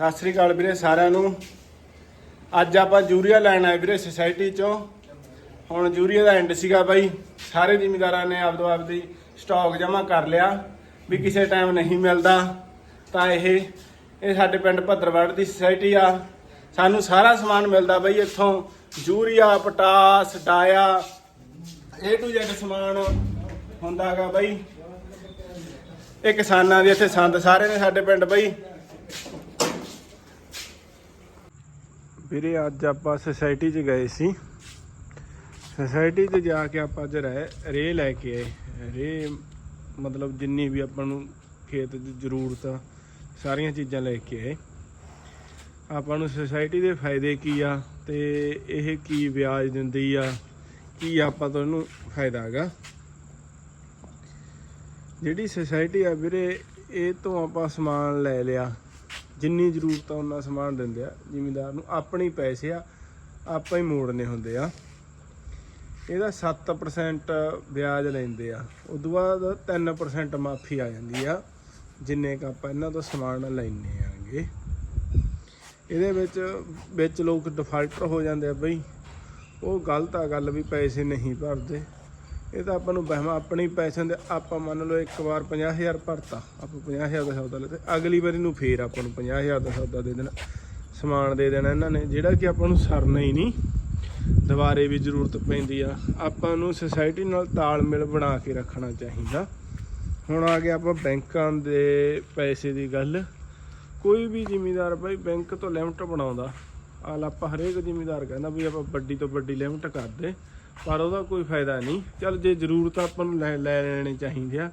ਸਤਿ ਸ੍ਰੀ ਅਕਾਲ ਵੀਰੇ ਸਾਰਿਆਂ ਨੂੰ। ਅੱਜ ਆਪਾਂ ਯੂਰੀਆ ਲੈਣ ਆਏ ਵੀਰੇ ਸੁਸਾਇਟੀ ਚੋਂ। ਹੁਣ ਯੂਰੀਆ ਦਾ ਐਂਡ ਸੀਗਾ ਬਾਈ। ਸਾਰੇ ਜ਼ਿਮੀਦਾਰਾਂ ਨੇ ਆਪਦੋ ਆਪਦੀ ਸਟਾਕ ਜਮ੍ਹਾਂ ਕਰ ਲਿਆ। ਵੀ ਕਿਸੇ ਟਾਈਮ ਨਹੀਂ ਮਿਲਦਾ। ਤਾਂ ਇਹ ਇਹ ਸਾਡੇ ਪਿੰਡ ਭੱਦਰਵੜ ਦੀ ਸੁਸਾਇਟੀ ਆ। ਸਾਨੂੰ ਸਾਰਾ ਸਮਾਨ ਮਿਲਦਾ ਬਈ ਇੱਥੋਂ। ਯੂਰੀਆ ਪਟਾਸ, ਡਾਇਆ, A to Z ਸਮਾਨ ਹੁੰਦਾਗਾ ਬਾਈ। ਇਹ ਕਿਸਾਨਾਂ ਦੀ ਇੱਥੇ ਸੰਦ ਸਾਰੇ ਨੇ ਸਾਡੇ ਪਿੰਡ ਬਾਈ। ਵੀਰੇ, ਅੱਜ ਆਪਾਂ ਸੁਸਾਇਟੀ 'ਚ ਗਏ ਸੀ। ਸੁਸਾਇਟੀ 'ਚ ਜਾ ਕੇ ਆਪਾਂ ਅੱਜ ਰਹਿ ਰੇ ਲੈ ਕੇ ਆਏ। ਰੇ ਮਤਲਬ ਜਿੰਨੀ ਵੀ ਆਪਾਂ ਨੂੰ ਖੇਤ ਦੀ ਜ਼ਰੂਰਤ ਆ, ਸਾਰੀਆਂ ਚੀਜ਼ਾਂ ਲੈ ਕੇ ਆਏ। ਆਪਾਂ ਨੂੰ ਸੁਸਾਇਟੀ ਦੇ ਫਾਇਦੇ ਕੀ ਆ ਤੇ ਇਹ ਕੀ ਵਿਆਜ ਦਿੰਦੀ ਆ, ਕੀ ਆਪਾਂ ਤੋਂ ਇਹਨੂੰ ਫਾਇਦਾ ਹੈਗਾ। ਜਿਹੜੀ ਸੁਸਾਇਟੀ ਆ ਵੀਰੇ, ਇਹ ਤੋਂ ਆਪਾਂ ਸਮਾਨ ਲੈ ਲਿਆ। ਜਿੰਨੀ ਜ਼ਰੂਰਤ ਆ ਉਹਨਾਂ ਸਮਾਨ ਦਿੰਦੇ ਆ, ਜ਼ਿਮੀਂਦਾਰ ਨੂੰ ਆਪਣੇ ਹੀ ਪੈਸੇ ਆ, ਆਪਾਂ ਹੀ ਮੋੜਨੇ ਹੁੰਦੇ ਆ। ਇਹਦਾ 7% ਵਿਆਜ ਲੈਂਦੇ ਆ, ਉਦੋਂ ਬਾਅਦ 3% ਮਾਫੀ ਆ ਜਾਂਦੀ ਆ, ਜਿੰਨੇ ਕ ਆਪਾਂ ਇਹਨਾਂ ਤੋਂ ਸਮਾਨ ਲੈਣੇ ਆਂਗੇ। ਇਹਦੇ ਵਿੱਚ ਵਿੱਚ ਲੋਕ ਡਿਫਾਲਟਰ ਹੋ ਜਾਂਦੇ ਆ ਬਈ, ਉਹ ਗਲਤ ਆ ਗੱਲ ਵੀ ਪੈਸੇ ਨਹੀਂ ਭਰਦੇ। ਇਹ ਤਾਂ ਆਪਾਂ ਨੂੰ ਬਹਿਮਾ ਆਪਣੇ ਪੈਸੇ ਪੈਸਿਆਂ ਦੇ, ਆਪਾਂ ਮੰਨ ਲਓ ਇੱਕ ਵਾਰ 50000 ਭਰਤਾ, ਆਪਾਂ 50000 ਦਾ ਸੌਦਾ ਲਿਆ ਤੇ ਅਗਲੀ ਵਾਰੀ ਨੂੰ ਫੇਰ ਆਪਾਂ ਨੂੰ 50000 ਦਾ ਸੌਦਾ ਦੇ ਦੇਣਾ, ਸਮਾਨ ਦੇ ਦੇਣਾ ਇਹਨਾਂ ਨੇ, ਜਿਹੜਾ ਕਿ ਆਪਾਂ ਨੂੰ ਸਰਨਾ ਹੀ ਨਹੀਂ, ਦੁਬਾਰੇ ਵੀ ਜ਼ਰੂਰਤ ਪੈਂਦੀ ਆ, ਆਪਾਂ ਨੂੰ ਸੁਸਾਇਟੀ ਨਾਲ ਤਾਲਮੇਲ ਬਣਾ ਕੇ ਰੱਖਣਾ ਚਾਹੀਦਾ। ਹੁਣ ਆ ਗਿਆ ਆਪਾਂ ਬੈਂਕਾਂ ਦੇ ਪੈਸੇ ਦੀ ਗੱਲ, ਕੋਈ ਵੀ ਜ਼ਿਮੀਂਦਾਰ ਭਾਈ ਬੈਂਕ ਤੋਂ ਲਿਮਟ ਬਣਾਉਂਦਾ ਆਲ ਆਪਾਂ ਹਰੇਕ ਜ਼ਿਮੀਂਦਾਰ ਕਹਿੰਦਾ ਵੀ ਆਪਾਂ ਵੱਡੀ ਤੋਂ ਵੱਡੀ ਲਿਮਟ ਕਰ ਦੇ ਪਰ ਉਹਦਾ ਕੋਈ ਫਾਇਦਾ ਨਹੀਂ। ਚੱਲ ਜੇ ਜ਼ਰੂਰਤ ਆਪਾਂ ਨੂੰ ਲੈ ਲੈ ਲੈਣੇ ਚਾਹੀਦੇ ਆ।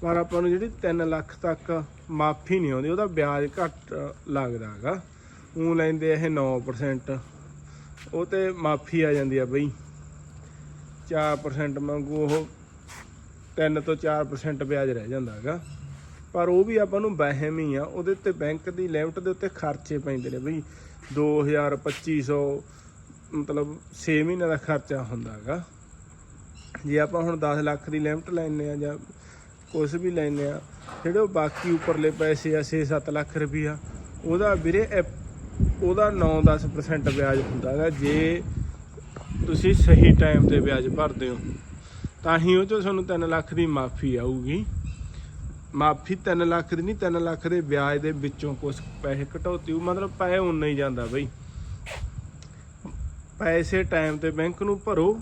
ਪਰ ਆਪਾਂ ਨੂੰ ਜਿਹੜੀ 3 ਲੱਖ ਤੱਕ ਮਾਫੀ ਨਹੀਂ ਆਉਂਦੀ, ਉਹਦਾ ਵਿਆਜ ਘੱਟ ਲੱਗਦਾ ਹੈਗਾ। ਉਹ ਲੈਂਦੇ ਇਹ 9% ਉਹ ਤੇ ਮਾਫੀ ਆ ਜਾਂਦੀ ਆ ਬਈ। 4% ਮੰਗੂ ਉਹ 3 ਤੋਂ 4% ਵਿਆਜ ਰਹਿ ਜਾਂਦਾ ਹੈਗਾ। ਪਰ ਉਹ ਵੀ ਆਪਾਂ ਨੂੰ ਵਹਿਮ ਹੀ ਆ। ਉਹਦੇ ਉੱਤੇ ਬੈਂਕ ਦੀ ਲਿਮਟ ਦੇ ਉੱਤੇ ਖਰਚੇ ਪੈਂਦੇ ਨੇ ਬਈ। 2000 2500 ਮਤਲਬ 6 ਮਹੀਨੇ ਦਾ ਖਰਚਾ ਹੁੰਦਾ ਹੈਗਾ ਜੇ ਆਪਾਂ ਹੁਣ 10 ਲੱਖ ਦੀ ਲਿਮਟ ਲੈਣੇ ਆ ਜਾਂ ਕੁਝ ਵੀ ਲੈਣੇ ਆ ਜਿਹੜੇ ਉਹ ਬਾਕੀ ਉੱਪਰਲੇ ਪੈਸੇ ਆ 6-7 ਲੱਖ ਰੁਪਈਆ, ਉਹਦਾ ਵੀਰੇ ਉਹਦਾ 9-10% ਵਿਆਜ ਹੁੰਦਾ ਹੈਗਾ ਜੇ ਤੁਸੀਂ ਸਹੀ ਟਾਈਮ ਤੇ ਵਿਆਜ ਭਰਦੇ ਹੋ, ਤਾਂ ਹੀ ਉਹ ਚੋਂ ਤੁਹਾਨੂੰ 3 ਲੱਖ ਦੀ ਮਾਫੀ ਆਊਗੀ। ਮਾਫੀ 3 ਲੱਖ ਦੀ ਨਹੀਂ 3 ਲੱਖ ਦੇ ਵਿਆਜ ਦੇ ਵਿੱਚੋਂ ਕੁਝ ਪੈਸੇ ਘਟੌਤੀ ਮਤਲਬ ਪੈਸੇ ਉਨਾ ਹੀ ਜਾਂਦਾ ਬਈ। ਪੈਸੇ ਟਾਈਮ ਤੇ ਬੈਂਕ ਨੂੰ ਭਰੋ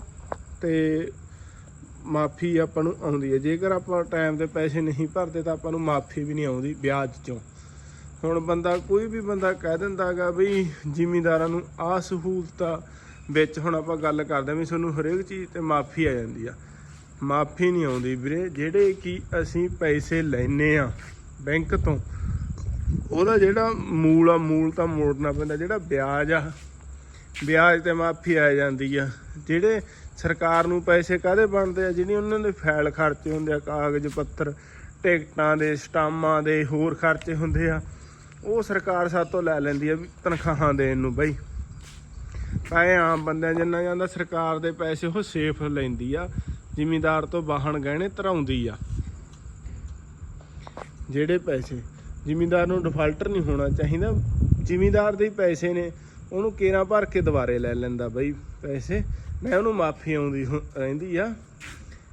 ਤੇ ਮਾਫੀ ਆਪਾਂ ਨੂੰ ਆਉਂਦੀ ਹੈ। ਜੇਕਰ ਆਪਾਂ ਟਾਈਮ ਤੇ ਪੈਸੇ ਨਹੀਂ ਭਰਦੇ ਤਾਂ ਆਪਾਂ ਨੂੰ ਮਾਫੀ ਵੀ ਨਹੀਂ ਆਉਂਦੀ ਵਿਆਜ ਚੋਂ। ਹੁਣ ਬੰਦਾ ਕੋਈ ਵੀ ਬੰਦਾ ਕਹਿ ਦਿੰਦਾਗਾ ਵੀ ਜ਼ਿਮੀਂਦਾਰਾਂ ਨੂੰ ਆ ਸਹੂਲਤਾਂ ਵਿੱਚ ਹੁਣ ਆਪਾਂ ਗੱਲ ਕਰਦੇ ਵੀ ਤੁਹਾਨੂੰ ਹਰੇਕ ਚੀਜ਼ ਤੇ ਮਾਫੀ ਆ ਜਾਂਦੀ ਆ। ਮਾਫੀ ਨਹੀਂ ਆਉਂਦੀ ਵੀਰੇ, ਜਿਹੜੇ ਕਿ ਅਸੀਂ ਪੈਸੇ ਲੈਨੇ ਆ ਬੈਂਕ ਤੋਂ, ਉਹਦਾ ਜਿਹੜਾ ਮੂਲ ਆ, ਮੂਲ ਤਾਂ ਮੋੜਨਾ ਪੈਂਦਾ, ਜਿਹੜਾ ਵਿਆਜ ਆ ਵਿਆਜ ਤੇ ਮਾਫੀ ਆ ਜਾਂਦੀ ਆ। ਜਿਹੜੇ ਸਰਕਾਰ ਨੂੰ ਪੈਸੇ ਕਾਹਦੇ ਬਣਦੇ ਆ? ਜਿਹੜੀ ਉਹਨਾਂ ਦੇ ਫਾਈਲ ਖਰਚੇ ਹੁੰਦੇ ਆ, ਕਾਗਜ਼ ਪੱਤਰ, ਟਿਕਟਾਂ ਦੇ, ਸਟਾਮਾਂ ਦੇ, ਹੋਰ ਖਰਚੇ ਹੁੰਦੇ ਆ। ਉਹ ਸਰਕਾਰ ਸਾਤੋਂ ਲੈ ਲੈਂਦੀ ਆ ਵੀ ਤਨਖਾਹਾਂ ਦੇਣ ਨੂੰ ਬਈ। ਪੈਸੇ ਆਮ ਬੰਦਿਆਂ ਜਿੰਨਾ ਜਾਂਦਾ, ਸਰਕਾਰ ਦੇ ਪੈਸੇ ਉਹ ਸੇਫ ਲੈਂਦੀ ਆ। ਜ਼ਿਮੀਂਦਾਰ ਤੋਂ ਵਾਹਣ ਗਹਿਣੇ ਧਰਾਉਂਦੀ ਆ। ਜਿਹੜੇ ਪੈਸੇ ਜ਼ਿਮੀਂਦਾਰ ਨੂੰ ਡਿਫਾਲਟਰ ਨਹੀਂ ਹੋਣਾ ਚਾਹੀਦਾ। ਜ਼ਿਮੀਂਦਾਰ ਦੇ ਪੈਸੇ ਨੇ। ਉਹਨੂੰ ਕੇਰਾ ਭਰ ਕੇ ਦੁਬਾਰੇ ਲੈ ਲੈਂਦਾ ਬਈ ਪੈਸੇ। ਮੈਂ ਉਹਨੂੰ ਮਾਫੀ ਆਉਂਦੀ ਹੁ- ਰਹਿੰਦੀ ਆ,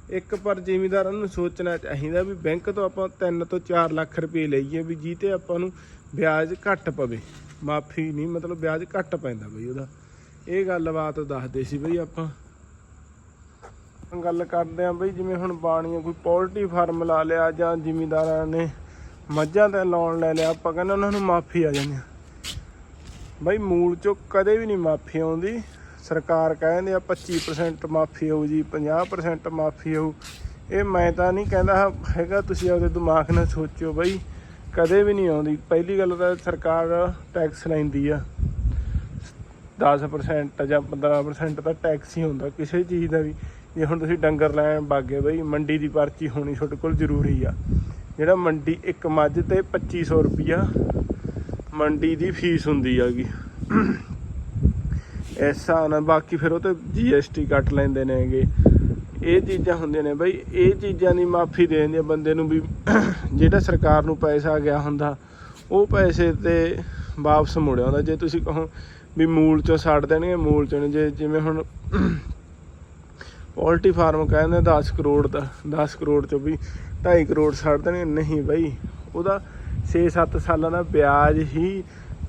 ਇੱਕ ਪਰ ਜ਼ਿਮੀਦਾਰਾਂ ਨੂੰ ਸੋਚਣਾ ਚਾਹੀਦਾ ਵੀ ਬੈਂਕ ਤੋਂ ਆਪਾਂ 3 ਤੋਂ 4 ਲੱਖ ਰੁਪਏ ਲਈਏ ਵੀ ਜੀ ਆਪਾਂ ਨੂੰ ਵਿਆਜ ਘੱਟ ਪਵੇ। ਮਾਫੀ ਨਹੀਂ, ਮਤਲਬ ਵਿਆਜ ਘੱਟ ਪੈਂਦਾ ਬਈ ਉਹਦਾ। ਇਹ ਗੱਲਬਾਤ ਦੱਸਦੇ ਸੀ ਬਈ ਆਪਾਂ। ਗੱਲ ਕਰਦੇ ਆ ਬਈ ਜਿਵੇਂ ਹੁਣ ਬਾਣੀਆਂ ਕੋਈ ਪੋਲਟਰੀ ਫਾਰਮ ਲਾ ਲਿਆ ਜਾਂ ਜ਼ਿਮੀਦਾਰਾਂ ਨੇ ਮੱਝਾਂ ਤੇ ਲੋਨ ਲੈ ਲਿਆ, ਆਪਾਂ ਕਹਿੰਦੇ ਉਹਨਾਂ ਨੂੰ ਮਾਫੀ ਆ ਜਾਂਦੀ ਆ। ਬਈ, ਮੂਲ ਚੋਂ ਕਦੇ ਵੀ ਨਹੀਂ ਮਾਫੀ ਆਉਂਦੀ। ਸਰਕਾਰ ਕਹਿੰਦੇ ਆ 25% ਮਾਫੀ ਆਊ ਜੀ 50% ਮਾਫੀ ਆਊ ਇਹ ਮੈਂ ਤਾਂ ਨਹੀਂ ਕਹਿੰਦਾ ਹੈਗਾ, ਤੁਸੀਂ ਆਪਦੇ ਦਿਮਾਗ ਨਾਲ ਸੋਚਿਓ ਬਈ, ਕਦੇ ਵੀ ਨਹੀਂ ਆਉਂਦੀ। ਪਹਿਲੀ ਗੱਲ ਤਾਂ ਸਰਕਾਰ ਟੈਕਸ ਲੈਂਦੀ ਆ। 10% ਜਾਂ 15% ਤਾਂ ਟੈਕਸ ਹੀ ਹੁੰਦਾ, ਕਿਸੇ ਚੀਜ਼ ਦਾ ਵੀ। ਜੇ ਹੁਣ ਤੁਸੀਂ ਡੰਗਰ ਲੈਣ ਬਾਗੇ ਬਈ, ਮੰਡੀ ਦੀ ਪਰਚੀ ਹੋਣੀ ਤੁਹਾਡੇ ਕੋਲ ਜ਼ਰੂਰੀ ਆ। ਜਿਹੜਾ ਮੰਡੀ ਇੱਕ ਮੱਝ ਤੇ 2500 ਰੁਪਿਆ ਮੰਡੀ ਦੀ ਫੀਸ ਹੁੰਦੀ ਹੈਗੀ। ਐਸਾ ਨਾ ਬਾਕੀ ਫਿਰ ਉਹ ਤੇ ਜੀਐਸਟੀ ਕੱਟ ਲੈਂਦੇ ਨੇਗੇ ਇਹ ਚੀਜ਼ਾਂ ਹੁੰਦੀਆਂ ਨੇ ਬਈ, ਇਹ ਚੀਜ਼ਾਂ ਦੀ ਮਾਫੀ ਦੇ ਦਿੰਦੇ ਬੰਦੇ ਨੂੰ ਵੀ। ਜਿਹੜਾ ਸਰਕਾਰ ਨੂੰ ਪੈਸਾ ਗਿਆ ਹੁੰਦਾ, ਉਹ ਪੈਸੇ ਤੇ ਵਾਪਸ ਮੁੜਿਆ ਹੁੰਦਾ। ਜੇ ਤੁਸੀਂ ਕਹੋ ਵੀ ਮੂਲ ਚੋਂ ਛੱਡ ਦੇਣਗੇ, ਮੂਲ ਚੋਂ ਜੇ ਜਿਵੇਂ ਹੁਣ ਪੋਲਟਰੀ ਫਾਰਮ ਕਹਿੰਦੇ 10 ਕਰੋੜ ਦਾ 10 ਕਰੋੜ ਚੋਂ ਵੀ 2.5 ਕਰੋੜ ਛੱਡ ਦੇਣਗੇ। ਨਹੀਂ ਬਈ, ਉਹਦਾ 6-7 ਸਾਲਾਂ ਦਾ ਵਿਆਜ ਹੀ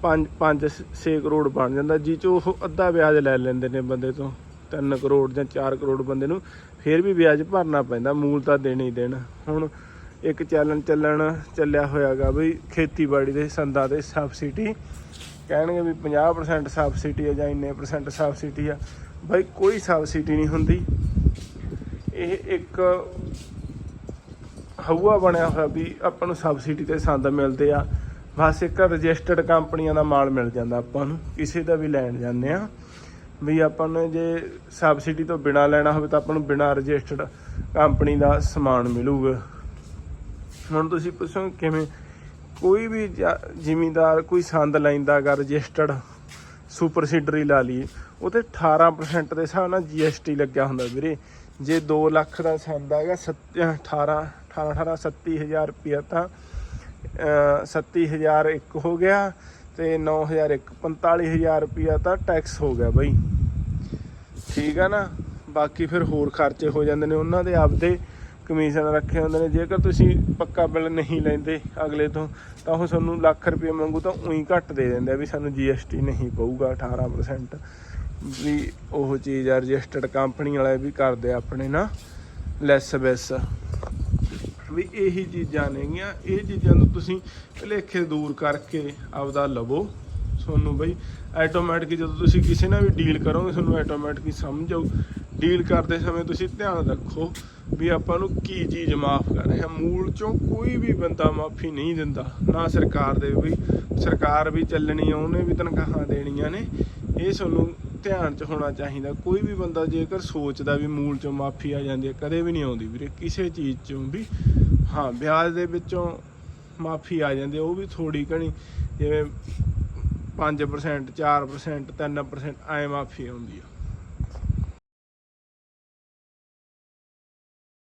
5 5-6 ਕਰੋੜ ਬਣ ਜਾਂਦਾ। ਜਿਸ ਚੋਂ ਉਹ ਅੱਧਾ ਵਿਆਜ ਲੈ ਲੈਂਦੇ ਨੇ ਬੰਦੇ ਤੋਂ 3 ਕਰੋੜ ਜਾਂ 4 ਕਰੋੜ ਬੰਦੇ ਨੂੰ, ਫਿਰ ਵੀ ਵਿਆਜ ਭਰਨਾ ਪੈਂਦਾ, ਮੂਲ ਤਾਂ ਦੇਣੇ ਹੀ ਦੇਣ। ਹੁਣ ਇੱਕ ਚੈਲਨ ਚੱਲਣ, ਚੱਲਿਆ ਹੋਇਆਗਾ ਬਈ ਖੇਤੀਬਾੜੀ ਦੇ ਸੰਦਾਂ ਤੇ ਸਬਸਿਡੀ। ਕਹਿਣਗੇ ਵੀ 50% ਸਬਸਿਡੀ ਹੈ ਜਾਂ ਇੰਨੇ ਪਰਸੈਂਟ ਸਬਸਿਡੀ ਆ। ਬਈ ਕੋਈ ਸਬਸਿਡੀ ਨਹੀਂ ਹੁੰਦੀ। ਇਹ ਇੱਕ ਹਊਆ ਬਣਿਆ ਹੋਇਆ ਵੀ ਆਪਾਂ ਨੂੰ ਸਬਸਿਡੀ ਤੇ ਸੰਦ ਮਿਲਦੇ ਆ। ਬਸ ਇੱਕ ਰਜਿਸਟਰਡ ਕੰਪਨੀਆਂ ਦਾ ਮਾਲ ਮਿਲ ਜਾਂਦਾ ਆਪਾਂ ਨੂੰ, ਕਿਸੇ ਦਾ ਵੀ ਲੈਣ ਜਾਂਦੇ ਆ। ਵੀ ਆਪਾਂ ਨੂੰ ਜੇ ਸਬਸਿਡੀ ਤੋਂ ਬਿਨਾ ਲੈਣਾ ਹੋਵੇ ਤਾਂ ਆਪਾਂ ਨੂੰ ਬਿਨਾ ਰਜਿਸਟਰਡ ਕੰਪਨੀ ਦਾ ਸਮਾਨ ਮਿਲੂਗਾ। ਹੁਣ ਤੁਸੀਂ ਪੁੱਛੋ ਕਿਵੇਂ, ਕੋਈ ਵੀ ਜ਼ਿਮੀਂਦਾਰ, ਕੋਈ ਸੰਦ ਲੈਂਦਾਗਾ ਰਜਿਸਟਰਡ ਸੁਪਰ ਸੀਡਰ ਲਾ ਲਈਏ ਉਹ ਤੇ 18% ਦੇ ਹਿਸਾਬ ਨਾਲ GST ਲੱਗਿਆ ਹੁੰਦਾ ਵੀਰੇ। ਜੇ 2 ਲੱਖ ਦਾ ਸੰਦ ਹੈਗਾ 18 18 18 37000 ਰੁਪਇਆ ਤਾਂ ਅਹ, 37000 ਇੱਕ ਹੋ ਗਿਆ ਤੇ 9000 ਇੱਕ 45000 ਰੁਪਇਆ ਤਾਂ ਟੈਕਸ ਹੋ ਗਿਆ ਬਈ। ਠੀਕ ਆ ਨਾ? ਬਾਕੀ ਫਿਰ ਹੋਰ ਖਰਚੇ ਹੋ ਜਾਂਦੇ ਨੇ ਉਹਨਾਂ ਦੇ ਆਪਦੇ ਕਮਿਸ਼ਨ ਰੱਖੇ ਹੁੰਦੇ ਨੇ। ਜੇਕਰ ਤੁਸੀਂ ਪੱਕਾ ਬਿੱਲ ਨਹੀਂ ਲੈਂਦੇ ਅਗਲੇ ਤੋਂ ਤਾਂ ਉਹ ਤੁਹਾਨੂੰ ਲੱਖ ਰੁਪਏ ਮੰਗੂ ਤਾਂ ਉਹੀ ਘੱਟ ਦੇ ਦਿੰਦੇ ਆ ਵੀ ਸਾਨੂੰ GST ਨਹੀਂ ਪਊਗਾ 18% ਵੀ ਉਹ ਚੀਜ਼ ਆ ਰਜਿਸਟਰਡ ਕੰਪਨੀ ਵਾਲੇ ਵੀ ਕਰਦੇ ਆਪਣੇ ਨਾ ਲੈਸ ਬੈਸ ਵੀ ਇਹੀ ਚੀਜ਼ਾਂ ਨੇਗੀਆਂ, ਇਹ ਚੀਜ਼ਾਂ ਨੂੰ ਤੁਸੀਂ ਭੁਲੇਖੇ ਦੂਰ ਕਰਕੇ ਆਪਦਾ ਲਵੋ। ਤੁਹਾਨੂੰ ਬਈ ਆਟੋਮੈਟਿਕ ਜਦੋਂ ਤੁਸੀਂ ਕਿਸੇ ਨਾਲ ਵੀ ਡੀਲ ਕਰੋਗੇ, ਤੁਹਾਨੂੰ ਆਟੋਮੈਟਿਕ ਹੀ ਸਮਝ ਆਊ ਡੀਲ ਕਰਦੇ ਸਮੇਂ ਤੁਸੀਂ ਧਿਆਨ ਰੱਖੋ ਵੀ ਆਪਾਂ ਨੂੰ ਕੀ ਚੀਜ਼ ਮਾਫ ਕਰ ਰਿਹਾ ਮੂਲ ਚੋਂ ਕੋਈ ਵੀ ਬੰਦਾ ਮਾਫੀ ਨਹੀਂ ਦਿੰਦਾ, ਨਾ ਸਰਕਾਰ ਦੇ ਵੀ, ਸਰਕਾਰ ਵੀ ਚੱਲਣੀ ਆ, ਉਹਨੇ ਵੀ ਤਨਖਾਹਾਂ ਦੇਣੀਆਂ ਨੇ। ਇਹ ਤੁਹਾਨੂੰ ਧਿਆਨ ਚ ਹੋਣਾ ਚਾਹੀਦਾ। ਕੋਈ ਵੀ ਬੰਦਾ ਜੇਕਰ ਸੋਚਦਾ ਵੀ ਮੂਲ ਚੋਂ ਮਾਫੀ ਆ ਜਾਂਦੀ ਹੈ, ਕਦੇ ਵੀ ਨਹੀਂ ਆਉਂਦੀ ਵੀਰੇ। ਕਿਸੇ ਚੀਜ਼ ਚੋਂ ਵੀ। ਹਾਂ ਵਿਆਜ ਦੇ ਵਿੱਚੋਂ ਮਾਫੀ ਆ ਜਾਂਦੀ ਉਹ ਵੀ ਥੋੜੀ ਘਣੀ, ਜਿਵੇਂ 5% 4% 3% ਐ ਮਾਫੀ ਆਉਂਦੀ ਆ।